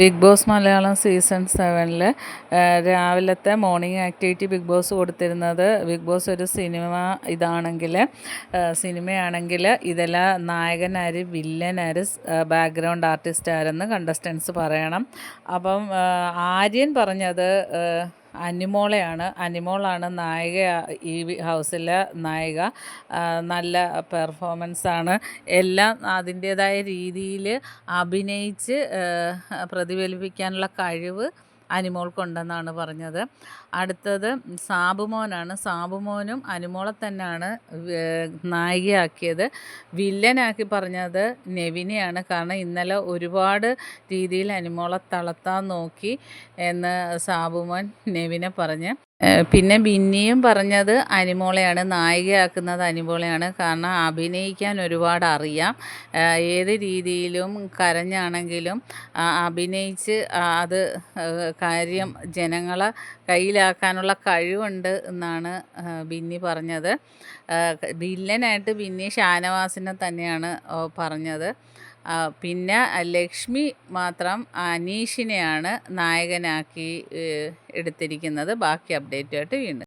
Big boss Malayalam season സെവനിൽ രാവിലത്തെ morning activity big boss കൊടുത്തിരുന്നത്. ബിഗ് ബോസ് ഒരു സിനിമ ഇതാണെങ്കിൽ സിനിമയാണെങ്കിൽ ഇതെല്ലാം നായകനാര് വില്ലനാര് ബാക്ക്ഗ്രൗണ്ട് ആർട്ടിസ്റ്റ് ആരെന്ന് കണ്ടസ്റ്റൻസ് പറയണം. അപ്പം ആര്യൻ പറഞ്ഞത് അനിമോളെയാണ്. അനിമോളാണ് നായിക ഈ ഹൗസിലെ നായിക. നല്ല പെർഫോമൻസാണ്. എല്ലാം അതിന്റേതായ രീതിയിൽ അഭിനയിച്ച് പ്രതിഫലിപ്പിക്കാനുള്ള കഴിവ് അനിമോൾക്കുണ്ടെന്നാണ് പറഞ്ഞത്. അടുത്തത് സാബുമോനാണ്. സാബുമോനും അനിമോളെ തന്നെയാണ് നായികയാക്കിയത്. വില്ലനാക്കി പറഞ്ഞത് നെവിനെയാണ്. കാരണം ഇന്നലെ ഒരുപാട് രീതിയിൽ അനിമോളെ തളർത്താൻ നോക്കി എന്ന് സാബുമോൻ നെവിനെ പറഞ്ഞ്. പിന്നെ ബിന്നിയും പറഞ്ഞത് അനിമോളയാണ് നായികയാക്കുന്നത് അനിമോളയാണ്. കാരണം അഭിനയിക്കാൻ ഒരുപാട് അറിയാം. ഏത് രീതിയിലും കരഞ്ഞാണെങ്കിലും അഭിനയിച്ച് അത് കാര്യം ജനങ്ങളെ കയ്യിലാക്കാനുള്ള കഴിവുണ്ട് എന്നാണ് ബിന്നി പറഞ്ഞത്. വില്ലനായിട്ട് ബിന്നി ഷാനവാസിനെ തന്നെയാണ് പറഞ്ഞത്. പിന്നെ ലക്ഷ്മി മാത്രം അനീഷിനെയാണ് നായകനാക്കി എടുത്തിരിക്കുന്നത്. ബാക്കി അപ്ഡേറ്റുമായിട്ട് വീണ്ടും